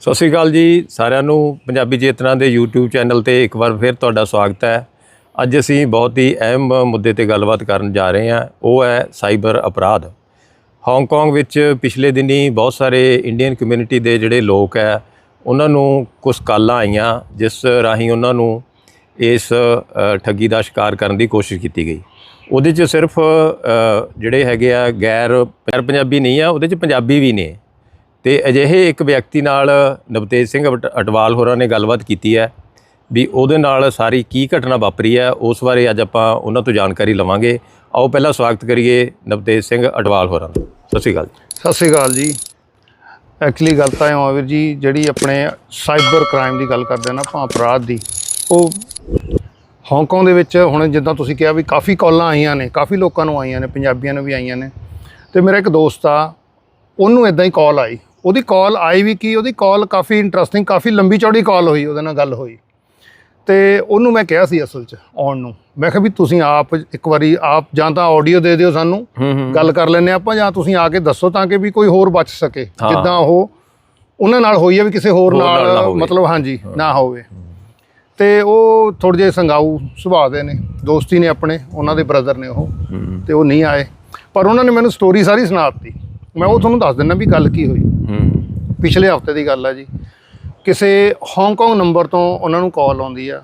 ਸਤਿ ਸ਼੍ਰੀ ਅਕਾਲ ਜੀ ਸਾਰਿਆਂ ਨੂੰ, ਪੰਜਾਬੀ ਚੇਤਨਾ ਦੇ YouTube ਚੈਨਲ ਤੇ ਇੱਕ ਵਾਰ ਫਿਰ ਤੁਹਾਡਾ ਸਵਾਗਤ ਹੈ। ਅੱਜ ਅਸੀਂ ਬਹੁਤ ਹੀ ਅਹਿਮ ਮੁੱਦੇ ਤੇ ਗੱਲਬਾਤ ਕਰਨ ਜਾ ਰਹੇ ਹਾਂ। ਉਹ ਹੈ ਸਾਈਬਰ ਅਪਰਾਧ। ਹਾਂਗਕਾਂਗ ਵਿੱਚ ਪਿਛਲੇ ਦਿਨੀ ਬਹੁਤ ਸਾਰੇ ਇੰਡੀਅਨ ਕਮਿਊਨਿਟੀ ਦੇ ਜਿਹੜੇ ਲੋਕ ਹੈ, ਉਹਨਾਂ ਨੂੰ ਕੁਝ ਕਾਲਾਂ ਆਈਆਂ, ਜਿਸ ਰਾਹੀਂ ਉਹਨਾਂ ਨੂੰ ਇਸ ਠੱਗੀ ਦਾ ਸ਼ਿਕਾਰ ਕਰਨ ਦੀ ਕੋਸ਼ਿਸ਼ ਕੀਤੀ ਗਈ। ਉਹਦੇ 'ਚ ਸਿਰਫ ਜਿਹੜੇ ਹੈਗੇ ਆ, ਗੈਰ ਗੈਰ ਪੰਜਾਬੀ ਨਹੀਂ ਆ, ਉਹਦੇ 'ਚ ਪੰਜਾਬੀ ਵੀ ਨੇ। ਤੇ ਅਜਿਹੇ ਇੱਕ ਵਿਅਕਤੀ ਨਾਲ ਨਵਤੇਜ ਸਿੰਘ ਅਟ- ਅਟਵਾਲ ਹੋਰਾਂ ਨੇ ਗੱਲਬਾਤ ਕੀਤੀ ਹੈ ਵੀ ਉਹਦੇ ਨਾਲ ਸਾਰੀ ਕੀ ਘਟਨਾ ਵਾਪਰੀ ਹੈ, ਉਸ ਬਾਰੇ ਅੱਜ ਆਪਾਂ ਉਹਨਾਂ ਤੋਂ ਜਾਣਕਾਰੀ ਲਵਾਂਗੇ। ਆਓ ਪਹਿਲਾਂ ਸਵਾਗਤ ਕਰੀਏ ਨਵਤੇਜ ਸਿੰਘ ਅਟਵਾਲ ਹੋਰਾਂ ਦਾ। ਸਤਿ ਸ਼੍ਰੀ ਅਕਾਲ ਜੀ। ਸਤਿ ਸ਼੍ਰੀ ਅਕਾਲ ਜੀ। ਐਕਚੁਅਲੀ ਗੱਲ ਤਾਂ ਇਹ ਆ ਵੀਰ ਜੀ, ਜਿਹੜੀ ਆਪਣੇ ਸਾਈਬਰ ਕ੍ਰਾਈਮ ਦੀ ਗੱਲ ਕਰਦੇ ਆ ਨਾ ਆਪਾਂ ਅਪਰਾਧ ਦੀ, ਉਹ ਹਾਂਗਕਾਂਗ ਦੇ ਵਿੱਚ ਹੁਣ ਜਿੱਦਾਂ ਤੁਸੀਂ ਕਿਹਾ ਵੀ ਕਾਫੀ ਕਾਲਾਂ ਆਈਆਂ ਨੇ, ਕਾਫੀ ਲੋਕਾਂ ਨੂੰ ਆਈਆਂ ਨੇ, ਪੰਜਾਬੀਆਂ ਨੂੰ ਵੀ ਆਈਆਂ ਨੇ। ਤੇ ਮੇਰਾ ਇੱਕ ਦੋਸਤ ਆ, ਉਹਨੂੰ ਇਦਾਂ ਹੀ ਕਾਲ ਆਈ। ਉਹਦੀ ਕਾਲ ਆਈ ਵੀ ਕੀ ਉਹਦੀ ਕਾਲ ਕਾਫੀ ਇੰਟਰਸਟਿੰਗ ਕਾਫੀ ਲੰਬੀ ਚੌੜੀ ਕਾਲ ਹੋਈ ਉਹਦੇ ਨਾਲ ਗੱਲ ਹੋਈ। ਤੇ ਉਹਨੂੰ ਮੈਂ ਕਿਹਾ ਸੀ ਅਸਲ 'ਚ ਆਉਣ ਨੂੰ। ਮੈਂ ਕਿਹਾ ਵੀ ਤੁਸੀਂ ਆਪ ਇੱਕ ਵਾਰੀ ਆਪ ਜਾਂ ਤਾਂ ਆਡੀਓ ਦੇ ਦਿਓ ਸਾਨੂੰ ਗੱਲ ਕਰ ਲੈਨੇ ਆਪਾਂ ਜਾਂ ਤੁਸੀਂ ਆ ਕੇ ਦੱਸੋ ਤਾਂ ਕਿ ਵੀ ਕੋਈ ਹੋਰ ਬਚ ਸਕੇ। ਜਿੱਦਾਂ ਉਹ ਉਹਨਾਂ ਨਾਲ ਹੋਈ ਹੈ ਵੀ ਕਿਸੇ ਹੋਰ ਨਾਲ। ਮਤਲਬ ਹਾਂਜੀ ਨਾ ਹੋਵੇ। ਤੇ ਉਹ ਥੋੜੇ ਜਿਹੇ ਸੰਗਾਊ ਸੁਭਾਅ ਦੇ ਨੇ ਦੋਸਤੀ ਨੇ ਆਪਣੇ ਉਹਨਾਂ ਦੇ ਬ੍ਰਦਰ ਨੇ ਉਹ ਤੇ ਉਹ ਨਹੀਂ ਆਏ। ਪਰ ਉਹਨਾਂ ਨੇ ਮੈਨੂੰ ਸਟੋਰੀ ਸਾਰੀ ਸੁਣਾਤੀ ਮੈਂ ਉਹ ਤੁਹਾਨੂੰ ਦੱਸ ਦਿੰਦਾ ਵੀ ਗੱਲ ਕੀ ਹੋਈ। ਹੂੰ। ਪਿਛਲੇ ਹਫ਼ਤੇ ਦੀ ਗੱਲ ਹੈ ਜੀ। ਕਿਸੇ ਹਾਂਗਕਾਂਗ ਨੰਬਰ ਤੋਂ ਉਹਨਾਂ ਨੂੰ ਕਾਲ ਆਉਂਦੀ ਆ।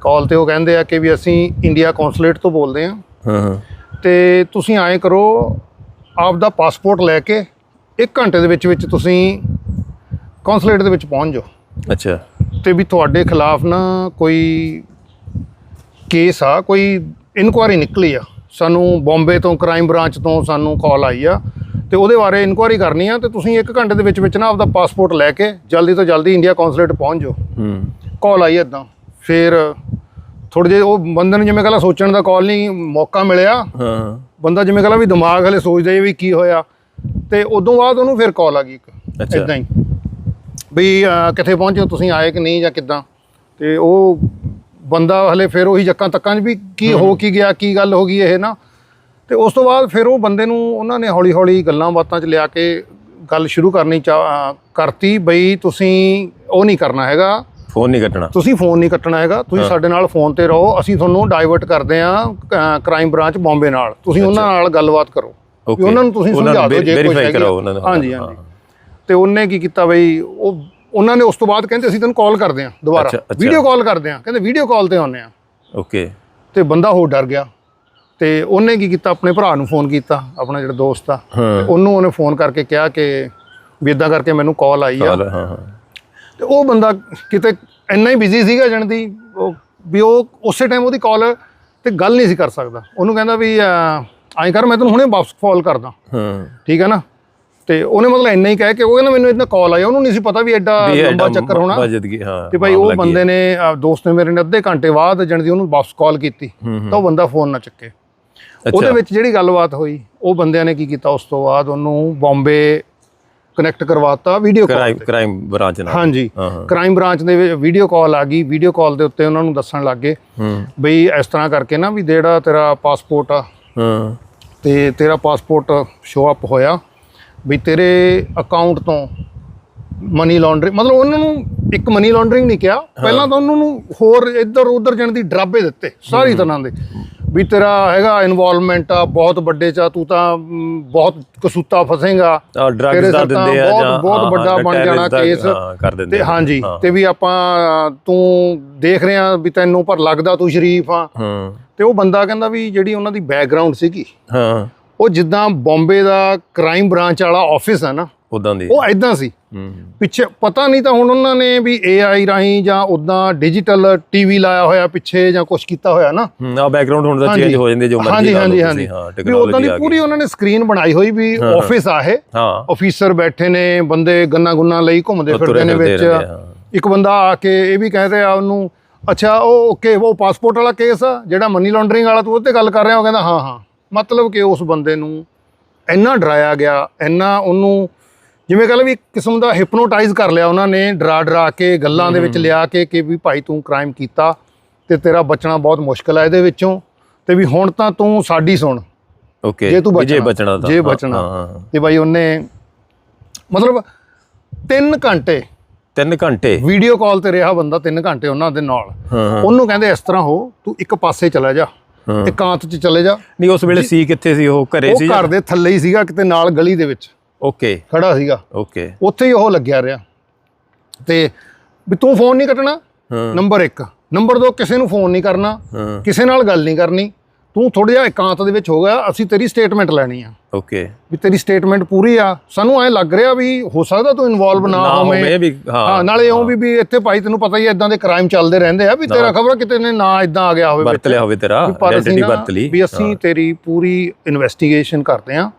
ਕਾਲ ਤੇ ਉਹ ਕਹਿੰਦੇ ਆ ਕਿ ਵੀ ਅਸੀਂ ਇੰਡੀਆ ਕੌਂਸੂਲੇਟ ਤੋਂ ਬੋਲਦੇ ਆ। ਹਾਂ ਹਾਂ। ਤੇ ਤੁਸੀਂ ਐਂ ਕਰੋ ਆਪ ਦਾ ਪਾਸਪੋਰਟ ਲੈ ਕੇ 1 ਘੰਟੇ ਦੇ ਵਿੱਚ ਵਿੱਚ ਤੁਸੀਂ ਕੌਂਸੂਲੇਟ ਦੇ ਵਿੱਚ ਪਹੁੰਚ ਜਾਓ। ਅੱਛਾ। ਤੇ ਵੀ ਤੁਹਾਡੇ ਖਿਲਾਫ ਨਾ ਕੋਈ ਕੇਸ ਆ ਕੋਈ ਇਨਕੁਆਰੀ ਨਿਕਲੀ ਆ। ਸਾਨੂੰ ਬੰਬੇ ਤੋਂ ਕ੍ਰਾਈਮ ਬ੍ਰਾਂਚ ਤੋਂ ਸਾਨੂੰ ਕਾਲ ਆਈ ਆ। ਤੇ ਉਹਦੇ ਬਾਰੇ ਇਨਕੁਆਰੀ ਕਰਨੀ ਆ ਤੇ ਤੁਸੀਂ 1 ਘੰਟੇ ਦੇ ਵਿੱਚ ਵਿੱਚ ਨਾ ਆਪਦਾ ਪਾਸਪੋਰਟ ਲੈ ਕੇ ਜਲਦੀ ਤੋਂ ਜਲਦੀ ਇੰਡੀਆ ਕੌਂਸੂਲੇਟ ਪਹੁੰਚ ਜਾਓ। ਹੂੰ। ਕਾਲ ਆਈ ਇਦਾਂ ਫਿਰ ਥੋੜੇ ਜਿਹੇ ਉਹ ਬੰਦੇ ਨੂੰ ਜਿਵੇਂ ਕਹਿੰਦਾ ਸੋਚਣ ਦਾ ਕਾਲ ਨਹੀਂ ਮੌਕਾ ਮਿਲਿਆ। ਹਾਂ। ਬੰਦਾ ਜਿਵੇਂ ਕਹਿੰਦਾ ਵੀ ਦਿਮਾਗ ਹਲੇ ਸੋਚਦਾ ਵੀ ਕੀ ਹੋਇਆ। ਤੇ ਉਦੋਂ ਬਾਅਦ ਉਹਨੂੰ ਫਿਰ ਕਾਲ ਆ ਗਈ ਇੱਕ। ਇਦਾਂ ਹੀ। ਵੀ ਕਿੱਥੇ ਪਹੁੰਚੇ ਤੁਸੀਂ ਆਏ ਕਿ ਨਹੀਂ ਜਾਂ ਕਿੱਦਾਂ? ਤੇ ਉਹ ਬੰਦਾ ਹਲੇ ਫਿਰ ਉਹੀ ਜੱਕਾਂ ਤੱਕਾਂ 'ਚ ਵੀ ਕੀ ਹੋ ਕੀ ਗਿਆ ਕੀ ਗੱਲ ਹੋ ਗਈ ਇਹ ਨਾ। ਤੇ ਉਸ ਤੋਂ ਬਾਅਦ ਫਿਰ ਉਹ ਬੰਦੇ ਨੂੰ ਉਹਨਾਂ ਨੇ ਹੌਲੀ ਹੌਲੀ ਗੱਲਾਂ ਬਾਤਾਂ 'ਚ ਲਿਆ ਕੇ ਗੱਲ ਸ਼ੁਰੂ ਕਰਨੀ ਕਰਤੀ ਬਈ ਤੁਸੀਂ ਉਹ ਨਹੀਂ ਕਰਨਾ ਹੈਗਾ। ਫੋਨ ਨਹੀਂ ਕੱਟਣਾ। ਤੁਸੀਂ ਫੋਨ ਨਹੀਂ ਕੱਟਣਾ ਹੈਗਾ। ਤੁਸੀਂ ਸਾਡੇ ਨਾਲ ਫੋਨ ਤੇ ਰਹੋ। ਅਸੀਂ ਤੁਹਾਨੂੰ ਡਾਈਵਰਟ ਕਰਦੇ ਆ ਕ੍ਰਾਈਮ ਬ੍ਰਾਂਚ ਬੰਬੇ ਨਾਲ। ਤੁਸੀਂ ਉਹਨਾਂ ਨਾਲ ਗੱਲਬਾਤ ਕਰੋ। ਵੀ. ਉਹਨਾਂ ਨੂੰ ਤੁਸੀਂ ਸਮਝਾ ਦਿਓ ਜੇ ਕੋਈ ਹੈਗੀ। ਹਾਂਜੀ। ਹਾਂਜੀ। ਤੇ ਉਹਨੇ ਕੀ ਕੀਤਾ ਬਈ? ਉਹ ਉਹਨਾਂ ਨੇ ਉਸ ਤੋਂ ਬਾਅਦ ਕਹਿੰਦੇ ਅਸੀਂ ਤੈਨੂੰ ਕਾਲ ਕਰਦੇ ਆ ਦੁਬਾਰਾ। ਵੀਡੀਓ ਕਾਲ ਕਰਦੇ ਆ। ਕਹਿੰਦੇ ਵੀਡੀਓ ਕਾਲ ਤੇ ਆਉਂਦੇ ਆ। ਓਕੇ ਤੇ ਬੰਦਾ ਹੋਰ ਡਰ ਗਿਆ। ਤੇ ਉਹਨੇ ਕੀ ਕੀਤਾ? ਆਪਣੇ ਭਰਾ ਨੂੰ ਫੋਨ ਕੀਤਾ ਆਪਣਾ ਜਿਹੜਾ ਦੋਸਤ ਆ। ਉਹਨੂੰ ਉਹਨੇ ਫੋਨ ਕਰਕੇ ਕਿਹਾ ਕਿ ਵੀ ਇਦਾਂ ਕਰਕੇ ਮੈਨੂੰ ਕਾਲ ਆਈ ਆ। ਤੇ ਉਹ ਬੰਦਾ ਕਿਤੇ ਇੰਨਾ ਹੀ ਬਿਜ਼ੀ ਸੀਗਾ ਜਣ ਦੀ ਉਹ ਵੀ ਉਹ ਉਸੇ ਟਾਈਮ ਉਹਦੀ ਕਾਲ ਤੇ ਗੱਲ ਨਹੀਂ ਸੀ ਕਰ ਸਕਦਾ। ਉਹਨੂੰ ਕਹਿੰਦਾ ਵੀ ਐਂ ਕਰ ਮੈਂ ਤੈਨੂੰ ਹੁਣੇ ਵਾਪਸ ਕਾਲ ਕਰਦਾ। ਹਾਂ। ਠੀਕ ਹੈ ਨਾ? ਤੇ ਉਹਨੇ ਮਤਲਬ ਇੰਨਾ ਹੀ ਕਹਿ ਕੇ ਉਹ ਕਹਿੰਦਾ ਮੈਨੂੰ ਇਦਾਂ ਕਾਲ ਆਇਆ ਉਹਨੂੰ ਨਹੀਂ ਸੀ ਪਤਾ ਵੀ ਐਡਾ ਲੰਬਾ ਚੱਕਰ ਹੋਣਾ। ਗਈ ਹਾਂ ਤੇ ਭਾਈ ਉਹ ਬੰਦੇ ਨੇ ਦੋਸਤ ਨੇ ਮੇਰੇ ਨੇ ਅੱਧੇ ਘੰਟੇ ਬਾਅਦ ਜਣ ਦੀ ਉਹਨੂੰ ਵਾਪਸ ਕਾਲ ਕੀਤੀ। ਤਾਂ ਉਹ ਬੰਦਾ ਫੋਨ ਨਾ ਚੱਕੇ। ਉਹਦੇ ਵਿੱਚ ਜਿਹੜੀ ਗੱਲਬਾਤ ਹੋਈ ਉਹ ਬੰਦਿਆਂ ਨੇ ਕੀ ਕੀਤਾ? ਉਸ ਤੋਂ ਬਾਅਦ ਉਹਨੂੰ ਬੰਬੇ ਕਨੈਕਟ ਕਰਵਾਤਾ ਵੀਡੀਓ ਕਾਲ ਕ੍ਰਾਈਮ ਬ੍ਰਾਂਚ ਨਾਲ। ਹਾਂਜੀ। ਕ੍ਰਾਈਮ ਬ੍ਰਾਂਚ ਦੇ ਵਿੱਚ ਵੀਡੀਓ ਕਾਲ ਆ ਗਈ। ਵੀਡੀਓ ਕਾਲ ਦੇ ਉੱਤੇ ਉਹਨਾਂ ਨੂੰ ਦੱਸਣ ਲੱਗੇ ਹੂੰ। ਬਈ ਇਸ ਤਰ੍ਹਾਂ ਕਰਕੇ ਨਾ ਵੀ ਜਿਹੜਾ ਤੇਰਾ ਪਾਸਪੋਰਟ ਆ ਹਾਂ। ਤੇ ਤੇਰਾ ਪਾਸਪੋਰਟ ਸ਼ੋ ਅਪ ਹੋਇਆ ਵੀ ਤੇਰੇ ਅਕਾਊਂਟ ਤੋਂ ਮਨੀ ਲਾਂਡਰਿੰਗ ਮਤਲਬ ਉਹਨਾਂ ਨੂੰ ਇੱਕ ਮਨੀ ਲਾਂਡਰਿੰਗ ਨਹੀਂ ਕਿਹਾ। ਪਹਿਲਾਂ ਤਾਂ ਉਹਨਾਂ ਨੂੰ ਹੋਰ ਇੱਧਰ ਉੱਧਰ ਜਾਣ ਦੀ ਡਰਾਬੇ ਦਿੱਤੇ ਸਾਰੀ ਤਰ੍ਹਾਂ ਦੇ। ਵੀ ਤੇਰਾ ਹੈਗਾ ਇਨਵੋਲਵਮੈਂਟ ਆ ਬਹੁਤ ਵੱਡੇ ਚ ਆ, ਤੂੰ ਤਾਂ ਮ, ਬਹੁਤ ਕਸੂਤਾ ਫਸੇਗਾ। ਆ ਡਰੱਗਸ ਤੇਰੇ ਦਾ ਸਿਰ ਤਾਂ ਦਿੰਦੇ ਆ ਬਹੁਤ ਜਾਂ ਬਹੁਤ ਹਾਂ, ਵੱਡਾ ਹਾਂ, ਬਣ ਜਾਣਾ terrorist ਦਾ, ਕੇਸ ਹਾਂ, ਕਰ ਦਿੰਦੇ ਤੇ ਆ। ਹਾਂਜੀ ਹਾਂ। ਤੇ ਵੀ ਆਪਾਂ ਤੂੰ ਦੇਖ ਰਿਹਾ ਵੀ ਤੈਨੂੰ ਪਰ ਲੱਗਦਾ ਤੂੰ ਸ਼ਰੀਫ ਆ। ਹਾਂ। ਤੇ ਉਹ ਬੰਦਾ ਕਹਿੰਦਾ ਵੀ ਜਿਹੜੀ ਉਹਨਾਂ ਦੀ ਬੈਕਗ੍ਰਾਉਂਡ ਸੀਗੀ ਹਾਂ। ਉਹ ਜਿੱਦਾਂ ਬੰਬੇ ਦਾ ਕ੍ਰਾਈਮ ਬ੍ਰਾਂਚ ਵਾਲਾ ਆਫਿਸ ਹੈ ਨਾ ਉਦਾਂ ਦੀ। ਉਹ ਐਦਾਂ ਸੀ। ਪਿੱਛੇ ਪਤਾ ਨਹੀਂ ਤਾਂ ਹੁਣ ਉਹਨਾਂ ਨੇ ਵੀ AI ਰਾਹੀਂ ਜਾਂ ਉਦਾਂ ਡਿਜੀਟਲ ਟੀਵੀ ਲਾਇਆ ਹੋਇਆ ਪਿੱਛੇ ਜਾਂ ਕੁਝ ਕੀਤਾ ਹੋਇਆ ਨਾ। ਆ ਬੈਕਗ੍ਰਾਉਂਡ ਹੁਣ ਦਾ। ਚੇਂਜ ਹੋ ਜਾਂਦੇ ਜੋ ਮਰਜ਼ੀ ਹਾਂਜੀ ਹਾਂਜੀ ਹਾਂ ਵੀ ਉਦਾਂ ਟੈਕਨੋਲੋਜੀ ਦੀ ਪੂਰੀ ਉਹਨਾਂ ਨੇ ਸਕਰੀਨ ਬਣਾਈ ਹੋਈ ਵੀ ਆਫਿਸ ਆ ਇਹ। ਆਫੀਸਰ ਬੈਠੇ ਨੇ ਬੰਦੇ ਗੰਨਾ ਗੁੰਨਾ ਲਈ ਘੁੰਮਦੇ ਫਿਰਦੇ ਨੇ ਵਿੱਚ। ਇੱਕ ਬੰਦਾ ਆ ਕੇ ਇਹ ਵੀ ਕਹਿੰਦੇ ਆ ਉਹਨੂੰ ਅੱਛਾ ਉਹ ਓਕੇ ਉਹ ਪਾਸਪੋਰਟ ਵਾਲਾ ਕੇਸ ਆ ਜਿਹੜਾ ਮਨੀ ਲਾਂਡਰਿੰਗ ਵਾਲਾ ਤੂੰ ਉਹ ਤੇ ਗੱਲ ਕਰ ਰਿਹਾ? ਉਹ ਕਹਿੰਦਾ ਹਾਂ ਹਾਂ। ਮਤਲਬ ਕਿ ਉਸ ਬੰਦੇ ਨੂੰ ਇੰਨਾ ਡਰਾਇਆ ਗਿਆ ਇੰਨਾ ਉਹਨੂੰ ਜਿਵੇਂ ਕਹ ਲਓ ਵੀ ਇੱਕ ਕਿਸਮ ਦਾ ਹਿਪਨੋਟਾਈਜ਼ ਕਰ ਲਿਆ ਉਹਨਾਂ ਨੇ ਡਰਾ ਡਰਾ ਕੇ ਗੱਲਾਂ ਦੇ ਵਿੱਚ ਲਿਆ ਕੇ ਕਿ ਵੀ ਭਾਈ ਤੂੰ ਕ੍ਰਾਈਮ ਕੀਤਾ ਤੇ ਤੇਰਾ ਬਚਣਾ ਬਹੁਤ ਮੁਸ਼ਕਲ ਹੈ ਇਹਦੇ ਵਿੱਚੋਂ ਤੇ ਵੀ ਹੁਣ ਤਾਂ ਤੂੰ ਸਾਡੀ ਸੁਣ। ਓਕੇ ਜੇ ਤੂੰ ਬਚਣਾ ਜੇ ਬਚਣਾ। ਤੇ ਬਾਈ ਉਹਨੇ ਮਤਲਬ 3 ਘੰਟੇ 3 ਘੰਟੇ? ਵੀਡੀਓ ਕਾਲ ਤੇ ਰਿਹਾ ਬੰਦਾ 3 ਘੰਟੇ ਉਹਨਾਂ ਦੇ ਨਾਲ। ਉਹਨੂੰ ਕਹਿੰਦੇ ਇਸ ਤਰ੍ਹਾਂ ਹੋ ਤੂੰ ਇੱਕ ਪਾਸੇ ਚਲਾ ਜਾ। ਇਕਾਂਤ 'ਚ ਚਲੇ ਜਾ। ਨਹੀਂ ਉਸ ਵੇਲੇ ਸੀ ਕਿੱਥੇ ਸੀ ਉਹ? ਘਰੇ ਉਹ ਸੀ ਘਰ ਦੇ ਥੱਲੇ ਹੀ ਸੀਗਾ ਕਿਤੇ ਨਾਲ ਗਲੀ ਦੇ ਵਿੱਚ। ਓਕੇ ਖੜਾ ਸੀਗਾ। ਓਕੇ ਉੱਥੇ ਹੀ ਉਹ ਲੱਗਿਆ ਰਿਹਾ। ਤੇ ਵੀ ਤੂੰ ਫੋਨ ਨਹੀਂ ਕੱਟਣਾ? ਨੰਬਰ 1 ਨੰਬਰ 2 ਕਿਸੇ ਨੂੰ ਫੋਨ ਨਹੀਂ ਕਰਨਾ। ਕਿਸੇ ਨਾਲ ਗੱਲ ਨਹੀਂ ਕਰਨੀ। ਤੂੰ ਥੋੜਾ ਜਿਹਾ ਇਕਾਂਤ ਦੇ ਵਿੱਚ ਹੋ ਗਿਆ ਅਸੀਂ ਤੇਰੀ ਸਟੇਟਮੈਂਟ ਲੈਣੀ ਆ। ਓਕੇ ਵੀ ਤੇਰੀ ਸਟੇਟਮੈਂਟ ਪੂਰੀ ਆ। ਸਾਨੂੰ ਐ ਲੱਗ ਰਿਹਾ ਵੀ ਹੋ ਸਕਦਾ ਤੂੰ ਇਨਵੋਲਵ ਨਾ ਹੋਵੇਂ ਹਾਂ। ਹਾਂ ਨਾਲੇ ਉਹ ਵੀ ਵੀ ਇੱਥੇ ਭਾਈ ਤੈਨੂੰ ਪਤਾ ਹੀ ਇਦਾਂ ਦੇ ਕ੍ਰਾਈਮ ਚੱਲਦੇ ਰਹਿੰਦੇ ਆ ਵੀ ਤੇਰਾ ਖਬਰ ਕਿਤੇ ਨੇ ਨਾ ਇਦਾਂ ਆ ਗਿਆ ਹੋਵੇ ਵਰਤ ਲਿਆ ਹੋਵੇ ਤੇਰਾ ਆਇਡੈਂਟੀ ਵਰਤ ਲਈ। ਵੀ ਅਸੀਂ ਤੇਰੀ ਪੂਰੀ ਇਨਵੈਸਟੀਗੇਸ਼ਨ ਕਰਦੇ ਆ।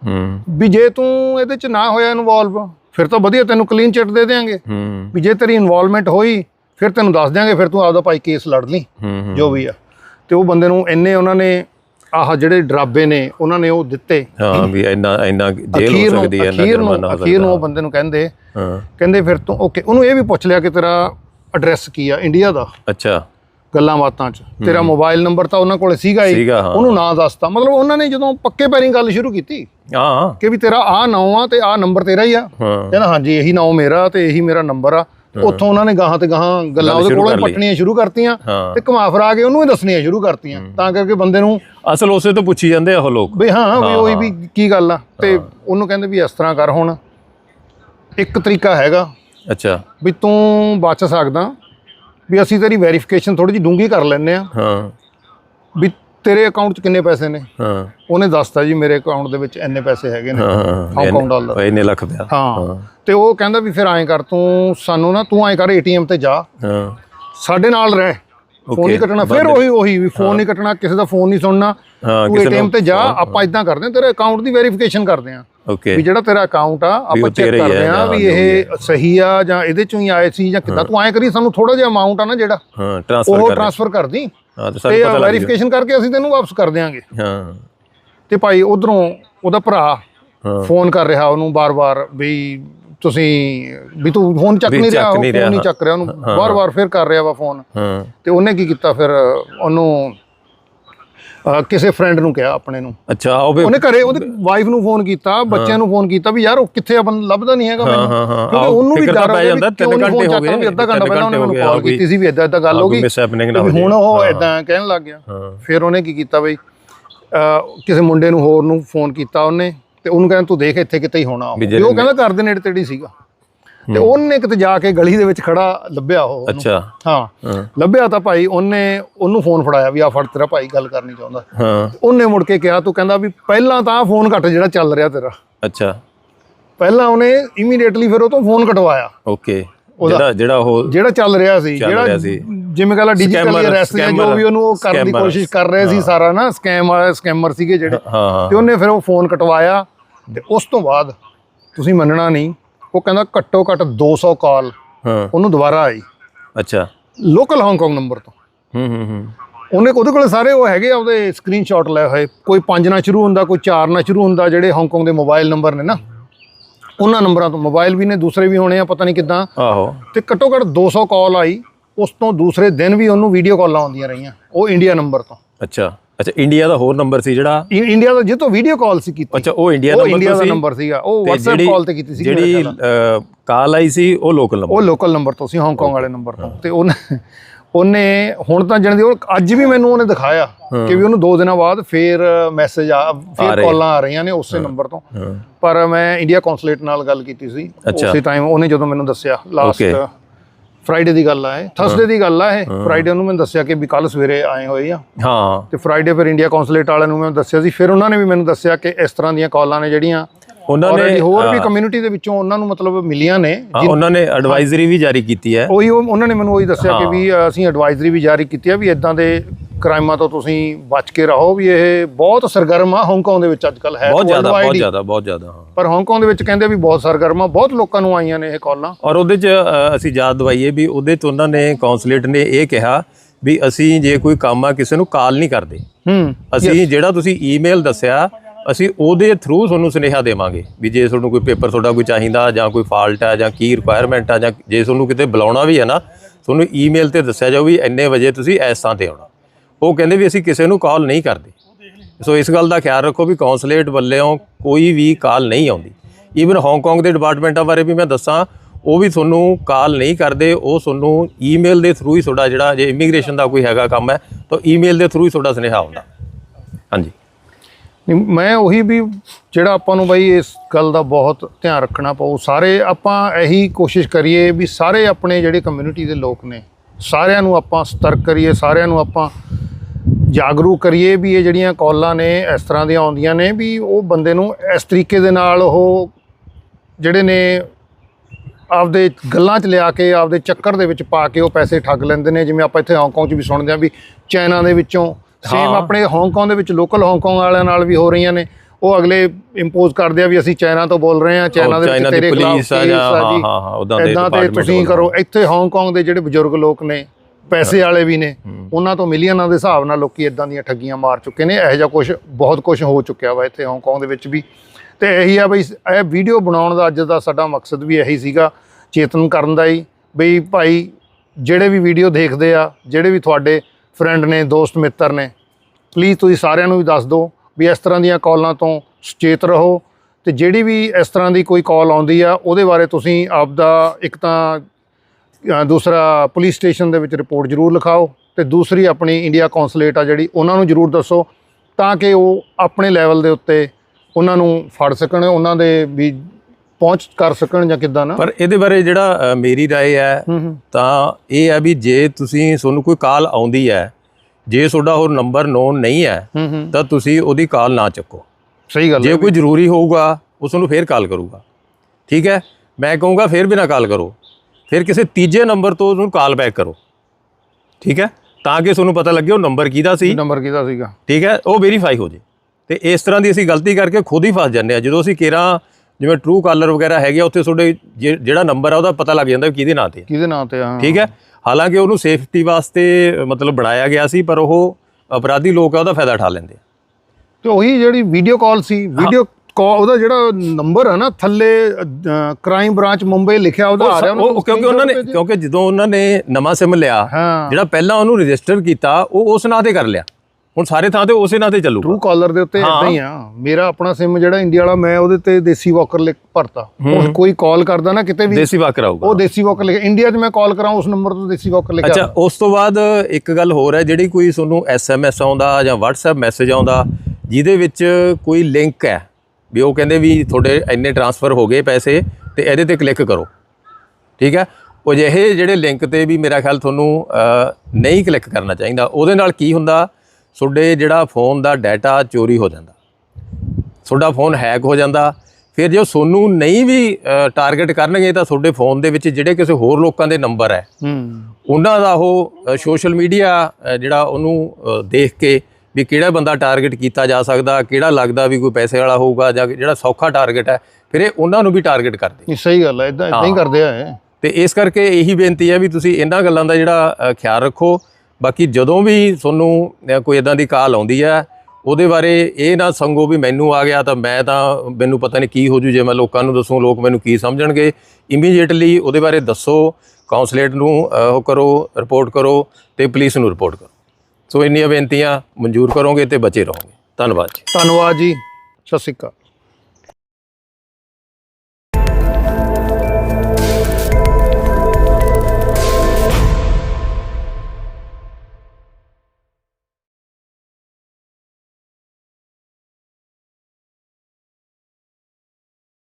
ਵੀ ਜੇ ਤੂੰ ਇਹਦੇ ਚ ਨਾ ਹੋਇਆ ਇਨਵੋਲਵ ਫਿਰ ਤਾਂ ਵਧੀਆ ਤੈਨੂੰ ਕਲੀਨ ਚਿੱਟ ਦੇ ਦੇਾਂਗੇ ਵੀ ਜੇ ਤੇਰੀ ਇਨਵੋਲਵਮੈਂਟ ਹੋਈ ਫਿਰ ਤੈਨੂੰ ਦੱਸ ਦਿਆਂਗੇ ਫਿਰ ਤੂੰ ਆਪਦਾ ਭਾਈ ਕੇਸ ਲੜ ਲਈ। ਜੋ ਵੀ ਆ। ਤੇ ਉਹ ਬੰਦੇ ਨੂੰ ਇੰਨੇ ਉਹਨਾਂ ਨੇ ਆਹ ਜਿਹੜੇ ਡਰਾਬੇ ਨੇ ਉਹਨਾਂ ਨੇ ਉਹ ਦਿੱਤੇ। ਹਾਂ ਵੀ ਇੰਨਾ ਇੰਨਾ ਜੇਲ੍ਹ ਹੋ ਸਕਦੀ ਹੈ ਇੰਨਾ ਅਖੀਰ ਨੂੰ ਜੁਰਮਾਨਾ ਹੋ ਅਖੀਰ ਨੂੰ ਉਹ ਬੰਦੇ ਨੂੰ ਕਹਿੰਦੇ। ਹਾਂ। ਕਹਿੰਦੇ ਫਿਰ ਤੂੰ ਓਕੇ ਉਹਨੂੰ ਇਹ ਵੀ ਪੁੱਛ ਲਿਆ ਕਿ ਤੇਰਾ ਐਡਰੈਸ ਕੀ ਆ ਇੰਡੀਆ ਦਾ? ਅੱਛਾ। ਗੱਲਾਂ ਬਾਤਾਂ 'ਚ। ਤੇਰਾ ਮੋਬਾਈਲ ਨੰਬਰ ਤਾਂ ਉਹਨਾਂ ਕੋਲੇ ਸੀਗਾ ਹੀ। ਉਹਨੂੰ ਨਾਂ ਦੱਸਤਾ। ਮਤਲਬ ਉਹਨਾਂ ਨੇ ਜਦੋਂ ਪੱਕੇ ਪੈਰੀਂ ਗੱਲ ਸ਼ੁਰੂ ਕੀਤੀ ਹਾਂ। ਕਿ ਵੀ ਤੇਰਾ ਆਹ ਨਾਂ ਆ ਤੇ ਆਹ ਨੰਬਰ ਤੇਰਾ ਹੀ ਆ। ਕਹਿੰਦਾ ਹਾਂਜੀ ਇਹੀ ਨਾਂ ਮੇਰਾ ਤੇ ਇਹੀ ਮੇਰਾ ਨੰਬਰ ਆ। ਉੱਥੋਂ ਉਹਨਾਂ ਨੇ ਗਾਹਾਂ ਤੇ ਗਾਹਾਂ ਗੱਲਾਂ ਉਹਦੇ ਕੋਲੋਂ। ਪੱਟਣੀਆਂ ਸ਼ੁਰੂ ਕਰਤੀਆਂ ਤੇ ਘੁਮਾ ਫਿਰਾ ਕੇ ਉਹਨੂੰ ਹੀ ਦੱਸਣੀਆਂ ਸ਼ੁਰੂ ਕਰਤੀਆਂ ਤਾਂ ਕਰਕੇ ਬੰਦੇ ਨੂੰ ਅਸਲ ਉਸੇ ਤੋਂ ਪੁੱਛੀ ਜਾਂਦੇ ਆ ਉਹ ਲੋਕ। ਵੀ ਹਾਂ ਵੀ ਉਹੀ ਵੀ ਕੀ ਗੱਲ ਆ ਤੇ ਉਹਨੂੰ ਕਹਿੰਦੇ ਵੀ ਇਸ ਤਰ੍ਹਾਂ ਕਰ ਹੁਣ। ਇੱਕ ਤਰੀਕਾ ਹੈਗਾ ਅੱਛਾ। ਵੀ ਤੂੰ ਬਚ ਸਕਦਾ ਵੀ ਅਸੀਂ ਤੇਰੀ ਵੈਰੀਫਿਕੇਸ਼ਨ ਥੋੜੀ ਜਿਹੀ ਡੂੰਗੀ ਕਰ ਲੈਂਦੇ ਆ। ਹਾਂ। ਵੀ ਤੇਰੇ ਅਕਾਊਂਟ 'ਚ ਕਿੰਨੇ ਪੈਸੇ ਨੇ? ਹਾਂ। ਉਹਨੇ ਦੱਸਤਾ ਜੀ ਮੇਰੇ ਅਕਾਊਂਟ ਦੇ ਵਿੱਚ ਇੰਨੇ ਪੈਸੇ ਹੈਗੇ ਨੇ। ਹਾਂ ਹਾਂਗਕਾਂਗ ਡਾਲਰ ਹਾਂ ਇੰਨੇ ਲੱਖ ਪਿਆ ਹਾਂ। ਤੇ ਉਹ ਕਹਿੰਦਾ ਵੀ ਫਿਰ ਐਂ ਕਰ ਤੂੰ ਸਾਨੂੰ ਨਾ ਤੂੰ ਐਂ ਕਰ ਏਟੀਐਮ ਤੇ ਜਾ। ਹਾਂ। ਸਾਡੇ ਨਾਲ ਰਹਿ। ਫੋਨ ਨਹੀਂ ਕੱਟਣਾ ਫਿਰ ਉਹੀ ਉਹੀ ਵੀ ਫੋਨ ਨਹੀਂ ਕੱਟਣਾ ਕਿਸੇ ਦਾ ਫੋਨ ਨਹੀਂ ਸੁਣਨਾ। ਹਾਂ ਤੂੰ ਏਟੀਐਮ ਤੇ ਜਾ ਆਪਾਂ ਇਦਾਂ ਕਰਦੇ ਹਾਂ ਤੇਰੇ ਅਕਾਊਂਟ ਦੀ ਵੈਰੀਫਿਕੇਸ਼ਨ ਕਰਦੇ ਓਕੇ ਵੀ ਜਿਹੜਾ ਤੇਰਾ ਅਕਾਊਂਟ ਆ ਆਪਾਂ ਚੈੱਕ ਕਰਦੇ ਹਾਂ, ਵੀ ਇਹ ਸਹੀ ਆ ਜਾਂ ਇਹਦੇ ਚੋਂ ਹੀ ਆਏ ਸੀ ਜਾਂ ਕਿੱਦਾਂ। ਤੂੰ ਐਂ ਕਰੀ ਸਾਨੂੰ ਥੋੜਾ ਜਿਹਾ ਅਮਾਉਂਟ ਆ ਨਾ ਜਿਹੜਾ ਹਾਂ ਟ੍ਰਾਂਸਫਰ ਉਹ ਟ੍ਰਾਂਸਫਰ ਕਰ ਦੀ। ਹਾਂ ਤਾਂ ਸਾਨੂੰ ਪਤਾ ਲੱਗ ਵੈਰੀਫਿਕੇਸ਼ਨ ਕਰਕੇ ਅਸੀਂ ਤੈਨੂੰ ਵਾਪਸ ਕਰ ਦਿਆਂਗੇ। ਹਾਂ। ਤੇ ਭਾਈ ਉਧਰੋਂ ਉਹਦਾ ਭਰਾ ਫੋਨ ਕਰ ਰਿਹਾ ਉਹਨੂੰ ਬਾਰ-ਬਾਰ ਵੀ ਤੁਸੀਂ ਵੀ ਤੂੰ ਫੋਨ ਚੱਕ ਨਹੀਂ ਰਿਹਾ ਉਹ ਨਹੀਂ ਫੋਨ ਨਹੀਂ ਚੱਕ ਰਿਹਾ ਉਹਨੂੰ ਬਾਰ-ਬਾਰ ਫਿਰ ਕਰ ਰਿਹਾ ਵਾ ਫੋਨ ਤੇ ਉਹਨੇ ਕੀ ਕੀਤਾ ਫਿਰ? ਉਹਨੂੰ ਕਿਸੇ ਫਰੈਂਡ ਨੂੰ ਕਿਹਾ ਆਪਣੇ ਨੂੰ। ਅੱਛਾ ਉਹਨੇ ਘਰੇ ਉਹਦੇ ਵਾਈਫ ਨੂੰ ਫੋਨ ਕੀਤਾ ਬੱਚਿਆਂ ਨੂੰ ਫੋਨ ਕੀਤਾ ਵੀ ਯਾਰ ਉਹ ਕਿੱਥੇ ਆ ਬੰਦਾ ਲੱਭਦਾ ਨਹੀਂ ਹੈਗਾ ਮੈਨੂੰ। ਹਾਂ, ਹਾਂ, ਕਿਉਂਕਿ ਉਹਨੂੰ ਵੀ ਡਰ ਗਿਆ ਜਾਂਦਾ, ਵੀ ਤਿੰਨ ਕਿਉਂ ਨਹੀਂ ਘੰਟੇ ਫੋਨ ਹੋ ਗਏ, ਅੱਧਾ ਘੰਟਾ ਪਹਿਲਾਂ ਉਹਨੇ ਮੈਨੂੰ ਕਾਲ ਕੀਤੀ ਸੀ ਵੀ ਇਦਾਂ ਇਦਾਂ ਗੱਲ ਹੋ ਗਈ ਹੁਣ ਉਹ ਇਦਾਂ ਕਹਿਣ ਲੱਗ ਗਿਆ। ਫਿਰ ਉਹਨੇ ਕੀ ਕੀਤਾ ਬਈ ਕਿਸੇ ਮੁੰਡੇ ਨੂੰ ਹੋਰ ਨੂੰ ਫੋਨ ਕੀਤਾ ਉਹਨੇ ਤੇ ਉਹਨੂੰ ਕਹਿੰਦਾ ਤੂੰ ਦੇਖ ਇੱਥੇ ਕਿਤੇ ਹੀ ਹੋਣਾ ਉਹ। ਉਹ ਕਹਿੰਦਾ ਘਰ ਦੇ ਨੇੜੇ ਤੇੜੀ ਸੀਗਾ। ਤੇ ਉਹਨੇ ਕਿਤੇ ਜਾ ਕੇ ਗਲੀ ਦੇ ਵਿੱਚ ਖੜਾ ਲੱਭਿਆ ਉਹ। ਅੱਛਾ। ਹਾਂ। ਲੱਭਿਆ ਤਾਂ ਭਾਈ ਉਹਨੇ ਉਹਨੂੰ ਫੋਨ ਫੜਾਇਆ ਵੀ ਆ ਫੜ ਤੇਰਾ ਭਾਈ ਗੱਲ ਕਰਨੀ ਚਾਹੁੰਦਾ। ਹਾਂ। ਉਹਨੇ ਮੁੜ ਕੇ ਕਿਹਾ ਤੂੰ ਕਹਿੰਦਾ ਵੀ ਪਹਿਲਾਂ ਤਾਂ ਫੋਨ ਕੱਟ ਜਿਹੜਾ ਚੱਲ ਰਿਹਾ ਤੇਰਾ। ਅੱਛਾ। ਪਹਿਲਾਂ ਉਹਨੇ ਇਮੀਡੀਏਟਲੀ ਫਿਰ ਉਹ ਤੋਂ ਫੋਨ ਕਟਵਾਇਆ। ਓਕੇ। ਜਿਹੜਾ ਜਿਹੜਾ ਉਹ ਜਿਹੜਾ ਚੱਲ ਰਿਹਾ ਸੀ ਜਿਹੜਾ। ਜਿਵੇਂ ਕਹਿੰਦਾ ਡਿਜੀਟਲ ਅਰੈਸਟ ਜਾਂ ਜੋ ਵੀ ਉਹਨੂੰ ਉਹ ਕਰਨ ਦੀ ਕੋਸ਼ਿਸ਼ ਕਰ ਰਹੇ ਸੀ ਸਾਰਾ ਨਾ ਸਕੈਮ ਵਾਲੇ ਸਕੈਮਰ ਸੀਗੇ ਜਿਹੜੇ। ਤੇ ਉਹਨੇ ਫਿਰ ਉਹ ਫੋਨ ਕਟਵਾਇਆ। ਤੇ ਉਸ ਤੋਂ ਬਾਅਦ ਤੁਸੀਂ ਮੰਨਣਾ ਨਹੀਂ ਉਹ ਕਹਿੰਦਾ ਘੱਟੋ ਘੱਟ 200 ਕਾਲ ਹਾਂ। ਉਹਨੂੰ ਦੁਬਾਰਾ ਆਈ। ਅੱਛਾ। ਲੋਕਲ ਹਾਂਗਕਾਂਗ ਨੰਬਰ ਤੋਂ। ਹੂੰ ਹੂੰ ਹੂੰ। ਉਹਨੇ ਉਹਦੇ ਕੋਲ ਸਾਰੇ ਉਹ ਹੈਗੇ ਆ ਉਹਦੇ ਸਕਰੀਨਸ਼ਾਟ ਲਏ ਹੋਏ। ਕੋਈ 5 ਨਾਲ ਸ਼ੁਰੂ ਹੁੰਦਾ ਕੋਈ 4 ਨਾਲ ਸ਼ੁਰੂ ਹੁੰਦਾ ਜਿਹੜੇ ਹਾਂਗਕਾਂਗ ਦੇ ਮੋਬਾਈਲ ਨੰਬਰ ਨੇ ਨਾ। ਉਹਨਾਂ ਨੰਬਰਾਂ ਤੋਂ ਮੋਬਾਈਲ ਵੀ ਨੇ ਦੂਸਰੇ ਵੀ ਹੋਣੇ ਆ ਪਤਾ ਨਹੀਂ ਕਿੱਦਾਂ। ਆਹੋ। ਤੇ ਘੱਟੋ ਘੱਟ 200 ਕਾਲ ਆਈ ਉਸ ਤੋਂ ਦੂਸਰੇ ਦਿਨ ਵੀ ਉਹਨੂੰ ਵੀਡੀਓ ਕਾਲਾਂ ਆਉਂਦੀਆਂ ਰਹੀਆਂ ਉਹ ਇੰਡੀਆ ਨੰਬਰ ਤੋਂ। ਅੱਛਾ। ਅੱਛਾ ਇੰਡੀਆ ਦਾ ਹੋਰ ਨੰਬਰ ਸੀ ਜਿਹੜਾ? ਇੰਡੀਆ ਦਾ ਜਿੱਤੋਂ ਵੀਡੀਓ ਕਾਲ ਸੀ ਕੀਤੀ। ਅੱਛਾ ਉਹ ਇੰਡੀਆ ਉਹ ਦਾ ਨੰਬਰ ਸੀਗਾ। ਉਹ WhatsApp ਕਾਲ ਤੇ ਕੀਤੀ ਸੀ ਜਿਹੜੀ ਕਾਲ ਆਈ ਸੀ ਉਹ ਲੋਕਲ ਨੰਬਰ ਉਹ ਲੋਕਲ ਨੰਬਰ ਤੋਂ ਸੀ ਹਾਂਗਕਾਂਗ ਵਾਲੇ ਨੰਬਰ ਤੋਂ। ਤੇ ਉਹਨੇ ਉਹਨੇ ਹੁਣ ਤਾਂ ਜਣ ਦੀ ਉਹ ਅੱਜ ਵੀ ਮੈਨੂੰ ਉਹਨੇ ਦਿਖਾਇਆ ਕਿ ਵੀ ਉਹਨੂੰ 2 ਦਿਨਾਂ ਬਾਅਦ ਫੇਰ ਮੈਸੇਜ ਆ ਫੇਰ। ਕਾਲਾਂ ਆ। ਰਹੀਆਂ ਨੇ ਉਸੇ ਨੰਬਰ ਤੋਂ। ਪਰ ਮੈਂ ਇੰਡੀਆ ਕੌਂਸੂਲੇਟ ਨਾਲ ਗੱਲ ਕੀਤੀ ਸੀ। ਉਸੇ ਟਾਈਮ ਉਹਨੇ ਜਦੋਂ ਮੈਨੂੰ ਦੱਸਿਆ ਲਾਸਟ. ਫਰਾਈਡੇ ਦੀ ਗੱਲ ਆ ਇਹ। ਥਰਸਡੇ ਦੀ ਗੱਲ ਆ ਇਹ। ਫਰਾਈਡੇ ਉਹਨੂੰ ਮੈਨੂੰ ਦੱਸਿਆ ਕਿ ਵੀ ਕੱਲ ਸਵੇਰੇ ਆਏ ਹੋਏ ਆ। ਹਾਂ। ਤੇ ਫਰਾਈਡੇ ਫਿਰ ਇੰਡੀਆ ਕੌਂਸੂਲੇਟ ਵਾਲਿਆਂ ਨੂੰ ਮੈਂ ਦੱਸਿਆ ਸੀ। ਫਿਰ ਉਹਨਾਂ ਨੇ ਵੀ ਮੈਨੂੰ ਦੱਸਿਆ ਕਿ ਇਸ ਤਰ੍ਹਾਂ ਦੀਆਂ ਕਾਲਾਂ ਨੇ ਜਿਹੜੀਆਂ ਉਹਨਾਂ ਨੇ ਹੋਰ ਵੀ ਕਮਿਊਨਿਟੀ ਦੇ ਵਿੱਚੋਂ ਉਹਨਾਂ ਨੂੰ ਮਤਲਬ ਮਿਲੀਆਂ ਨੇ ਉਹਨਾਂ ਨੇ ਐਡਵਾਈਜ਼ਰੀ ਵੀ ਜਾਰੀ ਕੀਤੀ ਹੈ। ਉਹੀ ਉਹ- ਉਹਨਾਂ ਨੇ ਮੈਨੂੰ ਉਹੀ ਦੱਸਿਆ ਕਿ ਵੀ ਅਸੀਂ ਐਡਵਾਈਜ਼ਰੀ ਵੀ ਜਾਰੀ ਕੀਤੀ ਹੈ ਵੀ ਇਦਾਂ ਦੇ ਕ੍ਰਾਈਮਾਂ ਤੋਂ ਤੁਸੀਂ ਬਚ ਕੇ ਰਹੋ ਵੀ ਇਹ ਬਹੁਤ ਸਰਗਰਮ ਆ ਹਾਂਗਕਾਂਗ ਦੇ ਵਿੱਚ ਅੱਜਕੱਲ ਹੈ। ਬਹੁਤ ਜ਼ਿਆਦਾ ਬਹੁਤ। ਜ਼ਿਆਦਾ ਬਹੁਤ ਜ਼ਿਆਦਾ ਪਰ ਹਾਂਗਕਾਂਗ ਦੇ ਵਿੱਚ ਕਹਿੰਦੇ ਵੀ ਬਹੁਤ ਸਰਗਰਮ ਆ ਬਹੁਤ ਲੋਕਾਂ ਨੂੰ ਆਈਆਂ ਨੇ ਇਹ ਕਾਲਾਂ। ਔਰ ਉਹਦੇ ਚ ਅਸੀਂ ਯਾਦ ਦਵਾਈਏ ਵੀ ਉਹਦੇ ਚ ਉਹਨਾਂ ਨੇ ਕੌਂਸੂਲੇਟ ਨੇ ਇਹ ਕਿਹਾ ਵੀ ਅਸੀਂ ਜੇ ਕੋਈ ਕੰਮ ਆ ਕਿਸੇ ਨੂੰ ਕਾਲ ਨਹੀਂ ਕਰਦੇ। ਹੂੰ ਅਸੀਂ ਜਿਹੜਾ ਤੁਸੀਂ ਈਮੇਲ ਦੱਸਿਆ ਅਸੀਂ ਉਹਦੇ ਥਰੂ ਤੁਹਾਨੂੰ ਸੁਨੇਹਾ ਦੇਵਾਂਗੇ ਵੀ ਜੇ ਤੁਹਾਨੂੰ ਕੋਈ ਪੇਪਰ ਤੁਹਾਡਾ ਕੋਈ ਚਾਹੀਦਾ ਜਾਂ ਕੋਈ ਫਾਲਟ ਆ ਜਾਂ ਕੀ ਰਿਕੁਆਇਰਮੈਂਟ ਆ ਜਾਂ ਜੇ ਤੁਹਾਨੂੰ ਕਿਤੇ ਬੁਲਾਉਣਾ ਵੀ ਹੈ ਨਾ, ਤੁਹਾਨੂੰ ਈਮੇਲ ਤੇ ਦੱਸਿਆ ਜਾਊ ਵੀ ਇੰਨੇ ਵਜੇ ਤੁਸੀਂ ਇਸ ਥਾਂ ਤੇ ਆਉਣਾ। ਉਹ ਕਹਿੰਦੇ ਵੀ ਅਸੀਂ ਕਿਸੇ ਨੂੰ ਕਾਲ ਨਹੀਂ ਕਰਦੇ। ਸੋ ਇਸ ਗੱਲ ਦਾ ਖਿਆਲ ਰੱਖੋ ਵੀ ਕੌਂਸੂਲੇਟ ਵੱਲੋਂ ਕੋਈ ਵੀ ਕਾਲ ਨਹੀਂ ਆਉਂਦੀ। ਈਵਨ ਹਾਂਗਕਾਂਗ ਦੇ ਡਿਪਾਰਟਮੈਂਟਾਂ ਬਾਰੇ ਵੀ ਮੈਂ ਦੱਸਾਂ, ਉਹ ਵੀ ਤੁਹਾਨੂੰ ਕਾਲ ਨਹੀਂ ਕਰਦੇ, ਉਹ ਤੁਹਾਨੂੰ ਈਮੇਲ ਦੇ ਥਰੂ ਹੀ ਤੁਹਾਡਾ ਜਿਹੜਾ ਜੇ ਇਮੀਗ੍ਰੇਸ਼ਨ ਦਾ ਕੋਈ ਹੈਗਾ ਕੰਮ ਹੈ, ਤਾਂ ਈਮੇਲ ਦੇ ਥਰੂ ਹੀ ਤੁਹਾਡਾ ਸੁਨੇਹਾ ਆਉਂਦਾ। ਹਾਂਜੀ। ਨਹੀਂ, ਮੈਂ ਉਹੀ ਵੀ ਜਿਹੜਾ ਆਪਾਂ ਨੂੰ ਬਾਈ ਇਸ ਗੱਲ ਦਾ ਬਹੁਤ ਧਿਆਨ ਰੱਖਣਾ ਪਊ। ਸਾਰੇ ਆਪਾਂ ਇਹੀ ਕੋਸ਼ਿਸ਼ ਕਰੀਏ ਵੀ ਸਾਰੇ ਆਪਣੇ ਜਿਹੜੇ ਕਮਿਊਨਿਟੀ ਦੇ ਲੋਕ ਨੇ ਸਾਰਿਆਂ ਨੂੰ ਆਪਾਂ ਸਤਰਕ ਕਰੀਏ ਸਾਰਿਆਂ ਨੂੰ ਆਪਾਂ ਜਾਗਰੂਕ ਕਰੀਏ ਵੀ ਇਹ ਜਿਹੜੀਆਂ ਕਾਲਾਂ ਨੇ ਇਸ ਤਰ੍ਹਾਂ ਦੀਆਂ ਆਉਂਦੀਆਂ ਨੇ ਵੀ ਉਹ ਬੰਦੇ ਨੂੰ ਇਸ ਤਰੀਕੇ ਦੇ ਨਾਲ ਉਹ ਜਿਹੜੇ ਨੇ ਆਪਦੇ ਗੱਲਾਂ 'ਚ ਲਿਆ ਕੇ ਆਪਦੇ ਚੱਕਰ ਦੇ ਵਿੱਚ ਪਾ ਕੇ ਉਹ ਪੈਸੇ ਠੱਗ ਲੈਂਦੇ ਨੇ। ਜਿਵੇਂ ਆਪਾਂ ਇੱਥੇ ਹਾਂਗਕਾਂਗ 'ਚ ਵੀ ਸੁਣਦੇ ਆ ਵੀ ਚਾਈਨਾ ਦੇ ਵਿੱਚੋਂ ਸੇਮ। ਆਪਣੇ ਹਾਂਗਕਾਂਗ ਦੇ ਵਿੱਚ ਲੋਕਲ ਹਾਂਗਕਾਂਗ ਵਾਲਿਆਂ ਨਾਲ ਵੀ ਹੋ ਰਹੀਆਂ ਨੇ। ਉਹ ਅਗਲੇ ਇੰਪੋਜ਼ ਕਰਦੇ ਆ ਵੀ ਅਸੀਂ ਚਾਈਨਾ ਤੋਂ ਬੋਲ ਰਹੇ ਆ ਚਾਈਨਾ ਦੇ ਵਿੱਚ ਤੇਰੇ ਖਿਲਾਫ ਪੁਲਿਸ ਆ ਜਾਂ ਹਾਂ ਹਾਂ ਹਾਂ ਉਦਾਂ ਦੇ ਤੇ ਤੁਸੀਂ। ਕਰੋ ਇੱਥੇ ਹਾਂਗਕਾਂਗ ਦੇ ਜਿਹੜੇ ਬਜ਼ੁਰਗ ਲੋਕ ਨੇ ਪੈਸੇ ਵਾਲੇ ਵੀ ਨੇ ਉਹਨਾਂ ਤੋਂ ਮਿਲੀਅਨਾਂ ਦੇ ਹਿਸਾਬ ਨਾਲ ਲੋਕੀ ਇਦਾਂ ਦੀਆਂ ਠੱਗੀਆਂ ਮਾਰ ਚੁੱਕੇ ਨੇ। ਇਹੋ ਜਿਹਾ ਕੁਝ ਬਹੁਤ ਕੁਝ ਹੋ ਚੁੱਕਿਆ ਵਾ ਇੱਥੇ ਹਾਂਗਕਾਂਗ ਦੇ ਵਿੱਚ ਵੀ। ਤੇ ਇਹੀ ਆ ਬਈ ਇਹ ਵੀਡੀਓ ਬਣਾਉਣ ਦਾ ਅੱਜ ਦਾ ਸਾਡਾ ਮਕਸਦ ਵੀ ਇਹੀ ਸੀਗਾ ਚੇਤਨ ਕਰਨ ਦਾ ਹੀ। ਬਈ ਭਾਈ ਜਿਹੜੇ ਵੀ ਵੀਡੀਓ ਦੇਖਦੇ ਆ ਜਿਹੜੇ ਵੀ ਤੁਹਾਡੇ ਫਰੈਂਡ ਨੇ, ਦੋਸਤ ਮਿੱਤਰ ਨੇ। ਪਲੀਜ਼ ਤੁਸੀਂ ਸਾਰਿਆਂ ਨੂੰ ਵੀ ਦੱਸ ਦਿਓ ਵੀ ਇਸ ਤਰ੍ਹਾਂ ਦੀਆਂ ਕਾਲਾਂ ਤੋਂ ਸੁਚੇਤ ਰਹੋ ਤੇ ਜਿਹੜੀ ਵੀ ਇਸ ਤਰ੍ਹਾਂ ਦੀ ਕੋਈ ਕਾਲ ਆਉਂਦੀ ਆ, ਉਹਦੇ ਬਾਰੇ ਤੁਸੀਂ ਆਪਦਾ ਇੱਕ ਤਾਂ ਦੂਸਰਾ ਪੁਲਿਸ ਸਟੇਸ਼ਨ ਦੇ ਵਿੱਚ ਰਿਪੋਰਟ ਜ਼ਰੂਰ ਲਿਖਾਓ ਤੇ ਦੂਸਰੀ ਆਪਣੀ ਇੰਡੀਆ ਕੌਂਸੂਲੇਟ ਆ ਜਿਹੜੀ, ਉਹਨਾਂ ਨੂੰ ਜ਼ਰੂਰ ਦੱਸੋ ਤਾਂ ਕਿ ਉਹ ਆਪਣੇ ਲੈਵਲ ਦੇ ਉੱਤੇ ਉਹਨਾਂ ਨੂੰ ਫੜ ਸਕਣ, ਉਹਨਾਂ ਦੇ ਵੀ ਪਹੁੰਚ ਕਰ ਸਕਣ ਜਾਂ ਕਿੱਦਾਂ ਨਾ ਪਰ ਇਹਦੇ ਬਾਰੇ ਜਿਹੜਾ ਅ, ਮੇਰੀ رائے ਹੈ ਹੂੰ ਹੂੰ ਤਾਂ ਇਹ ਹੈ ਵੀ ਜੇ ਤੁਸੀਂ ਤੁਹਾਨੂੰ ਕੋਈ ਕਾਲ ਆਉਂਦੀ ਹੈ ਜੇ ਤੁਹਾਡਾ ਹੋਰ ਨੰਬਰ ਨੋਨ ਨਹੀਂ ਹੈ ਹੂੰ ਹੂੰ ਤਾਂ ਤੁਸੀਂ ਉਹਦੀ ਕਾਲ ਨਾ ਚੱਕੋ ਸਹੀ ਗੱਲ ਜੇ ਹੈ ਕੋਈ ਜ਼ਰੂਰੀ ਹੋਊਗਾ ਉਸ ਨੂੰ ਫੇਰ ਕਾਲ ਕਰੂਗਾ ਠੀਕ ਹੈ ਮੈਂ ਕਹੂੰਗਾ ਫੇਰ ਵੀ ਨਾ ਕਾਲ ਕਰੋ ਫਿਰ ਕਿਸੇ ਤੀਜੇ ਨੰਬਰ ਤੋਂ ਉਹਨੂੰ ਕਾਲ ਬੈਕ ਕਰੋ ਠੀਕ ਹੈ ਤਾਂ ਕਿ ਤੁਹਾਨੂੰ ਪਤਾ ਲੱਗੇ ਉਹ ਨੰਬਰ ਕਿਹਦਾ ਸੀ ਨੰਬਰ ਕਿਹਦਾ ਸੀਗਾ ਠੀਕ ਹੈ ਉਹ ਵੈਰੀਫਾਈ ਹੋ ਜੇ ਤੇ ਇਸ ਤਰ੍ਹਾਂ ਦੀ ਅਸੀਂ ਗਲਤੀ ਕਰਕੇ ਖੁਦ ਹੀ ਫਸ ਜਾਂਦੇ ਆ ਜਦੋਂ ਅਸੀਂ ਕੇਰਾ ਜਿਵੇਂ ਟਰੂ ਕਾਲਰ ਵਗੈਰਾ ਹੈਗੇ ਉੱਥੇ ਤੁਹਾਡੇ ਜਿਹੜਾ ਨੰਬਰ ਆ ਉਹਦਾ ਪਤਾ ਲੱਗ ਜਾਂਦਾ ਕਿਹਦੇ ਨਾਂ ਤੇ ਆ। ਕਿਹਦੇ ਨਾਂ ਤੇ ਆ ਠੀਕ ਹੈ? ਹਾਲਾਂਕਿ ਉਹਨੂੰ ਸੇਫਟੀ ਵਾਸਤੇ ਮਤਲਬ ਬਣਾਇਆ ਗਿਆ ਸੀ ਪਰ ਉਹ ਅਪਰਾਧੀ ਲੋਕ ਆ ਉਹਦਾ ਫਾਇਦਾ ਉਠਾ ਲੈਂਦੇ ਤੇ ਉਹੀ ਜਿਹੜੀ ਵੀਡੀਓ ਕਾਲ ਸੀ ਵੀਡੀਓ ਕਾਲ ਉਹਦਾ ਜਿਹੜਾ ਨੰਬਰ ਹੈ ਨਾ ਥੱਲੇ ਕ੍ਰਾਈਮ ਬ੍ਰਾਂਚ ਮੁੰਬਈ ਲਿਖਿਆ ਉਹਦਾ ਆ ਰਿਹਾ ਉਹ ਕਿਉਂਕਿ ਉਹਨਾਂ ਨੇ ਕਿਉਂਕਿ ਜਦੋਂ ਉਹਨਾਂ ਨੇ ਨਵਾਂ ਸਿਮ ਲਿਆ ਹਾਂ। ਜਿਹੜਾ ਪਹਿਲਾਂ ਉਹਨੂੰ ਰਜਿਸਟਰ ਕੀਤਾ ਉਹ ਉਸ ਨਾਂ ਤੇ ਕਰ ਲਿਆ। ਹੁਣ ਸਾਰੇ ਥਾਂ ਤੇ ਉਸੇ ਨਾਂ ਤੇ ਚੱਲੂਗਾ। ਟਰੂ ਕਾਲਰ ਦੇ ਉੱਤੇ ਇਦਾਂ ਹੀ ਆ। ਮੇਰਾ ਆਪਣਾ ਸਿਮ ਜਿਹੜਾ ਇੰਡੀਆ ਵਾਲਾ ਮੈਂ ਉਹਦੇ ਤੇ ਦੇਸੀ ਵਾਕਰ ਲਿਖ ਭਰਤਾ। ਹੁਣ ਕੋਈ ਕਾਲ ਕਰਦਾ ਨਾ ਕਿਤੇ ਵੀ। ਦੇਸੀ ਵਾਕਰ ਆਊਗਾ। ਉਹ ਦੇਸੀ ਵਾਕਰ ਲਿਖ ਇੰਡੀਆ 'ਚ ਮੈਂ ਕਾਲ ਕਰਾਂ ਉਸ ਨੰਬਰ ਤੋਂ ਦੇਸੀ ਵਾਕਰ ਲਿਖਿਆ ਅੱਛਾ ਉਸ ਤੋਂ ਬਾਅਦ ਇੱਕ ਗੱਲ ਹੋਰ ਹੈ ਜਿਹੜੀ ਕੋਈ ਤੁਹਾਨੂੰ ਐਸਐਮਐਸ ਆਉਂਦਾ ਜਾਂ WhatsApp ਮੈਸੇਜ ਆਉਂਦਾ ਜਿਹਦੇ ਵਿੱਚ ਕੋਈ ਲਿੰਕ ਹੈ ਵੀ ਉਹ ਕਹਿੰਦੇ ਵੀ ਤੁਹਾਡੇ ਇੰਨੇ ਟਰਾਂਸਫਰ ਹੋ ਗਏ ਪੈਸੇ ਤੇ ਇਹਦੇ ਤੇ ਕਲਿੱਕ ਕਰੋ। ਠੀਕ ਹੈ? ਉਹ ਜਿਹੇ ਜਿਹੜੇ ਲਿੰਕ ਤੇ ਵੀ ਮੇਰਾ ਖਿਆਲ ਤੁਹਾਨੂੰ ਨਹੀਂ ਕਲਿੱਕ ਕਰਨਾ ਚਾਹੀਦਾ ਉਹਦੇ ਨਾਲ ਕੀ ਹੁੰਦਾ? ਤੁਹਾਡੇ ਜਿਹੜਾ ਫੋਨ ਦਾ ਡਾਟਾ ਚੋਰੀ ਹੋ ਜਾਂਦਾ। ਤੁਹਾਡਾ ਫੋਨ ਹੈਕ ਹੋ ਜਾਂਦਾ। ਫਿਰ ਜੇ ਤੁਹਾਨੂੰ ਨਹੀਂ ਵੀ ਟਾਰਗੇਟ ਕਰਨਗੇ ਤਾਂ ਤੁਹਾਡੇ ਫੋਨ ਦੇ ਵਿੱਚ ਜਿਹੜੇ ਕਿਸੇ ਹੋਰ ਲੋਕਾਂ ਦੇ ਨੰਬਰ ਹੈ ਹੂੰ। ਉਹਨਾਂ ਦਾ ਉਹ ਸੋਸ਼ਲ ਮੀਡੀਆ ਜਿਹੜਾ ਉਹਨੂੰ ਦੇਖ ਕੇ ਵੀ ਕਿਹੜਾ ਬੰਦਾ ਟਾਰਗੇਟ ਕੀਤਾ ਜਾ ਸਕਦਾ ਕਿਹੜਾ ਲੱਗਦਾ ਵੀ ਕੋਈ ਪੈਸੇ ਵਾਲਾ ਹੋਊਗਾ ਜਾਂ ਜਿਹੜਾ ਸੌਖਾ ਟਾਰਗੇਟ ਹੈ ਫਿਰ ਇਹ ਉਹਨਾਂ ਨੂੰ ਵੀ ਟਾਰਗੇਟ ਕਰਦੇ ਨਹੀਂ ਸਹੀ ਗੱਲ ਹੈ ਇਦਾਂ ਇਦਾਂ ਹੀ ਕਰਦੇ ਆ ਤੇ ਇਸ ਕਰਕੇ ਇਹੀ ਬੇਨਤੀ ਹੈ ਵੀ ਤੁਸੀਂ ਇਹਨਾਂ ਗੱਲਾਂ ਦਾ ਜਿਹੜਾ ਖਿਆਲ ਰੱਖੋ। ਬਾਕੀ ਜਦੋਂ ਵੀ ਤੁਹਾਨੂੰ ਕੋਈ ਇਦਾਂ ਦੀ ਕਾਲ ਆਉਂਦੀ ਹੈ, ਉਹਦੇ ਬਾਰੇ ਇਹ ਨਾ ਸੰਗੋ ਵੀ ਮੈਨੂੰ ਆ ਗਿਆ ਤਾਂ ਮੈਂ ਤਾਂ ਮੈਨੂੰ ਪਤਾ ਨਹੀਂ ਕੀ ਹੋ ਜੂ, ਜੇ ਮੈਂ ਲੋਕਾਂ ਨੂੰ ਦੱਸੂੰ, ਲੋਕ ਮੈਨੂੰ ਕੀ ਸਮਝਣਗੇ। ਇਮੀਡੀਏਟਲੀ ਉਹਦੇ ਬਾਰੇ ਦੱਸੋ ਕਾਉਂਸਲੇਟ ਨੂੰ ਉਹ ਕਰੋ ਰਿਪੋਰਟ ਕਰੋ ਤੇ ਪੁਲਿਸ ਨੂੰ ਰਿਪੋਰਟ ਕਰੋ। ਸੋ ਇੰਨੀਆਂ ਬੇਨਤੀਆਂ ਮਨਜ਼ੂਰ ਕਰੋਗੇ ਤੇ ਬਚੇ ਰਹੋਗੇ। ਧੰਨਵਾਦ ਜੀ। ਧੰਨਵਾਦ ਜੀ। ਸਤਿ ਸ਼੍ਰੀ ਅਕਾਲ।